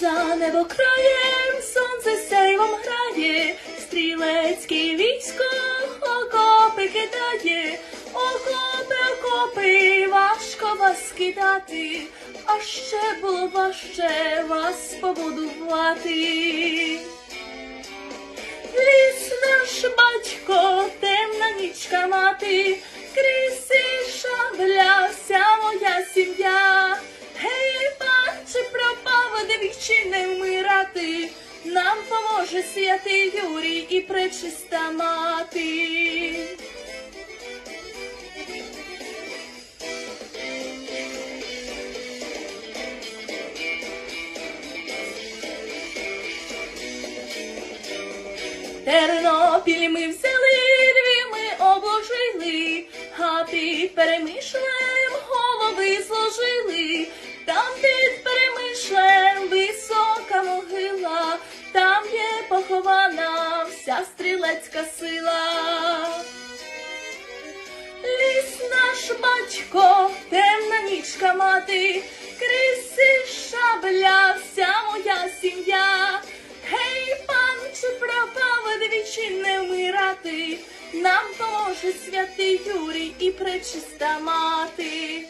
За небо краєм сонце сяйвом грає, стрілецьке військо окопи кидає, окопи, окопи, важко вас кидати, а ще було важче вас побудувати. Ліс наш батько, темна нічка мати, нам поможе святий Юрій і пречиста мати. Тернопіль ми взяли, Львів ми обложили, а під вся стрілецька сила. Ліс наш батько, темна нічка мати, криси шабля, вся моя сім'я. Гей, панче, пропав двічі не вмирати, нам поможе святий Юрій і пречиста мати.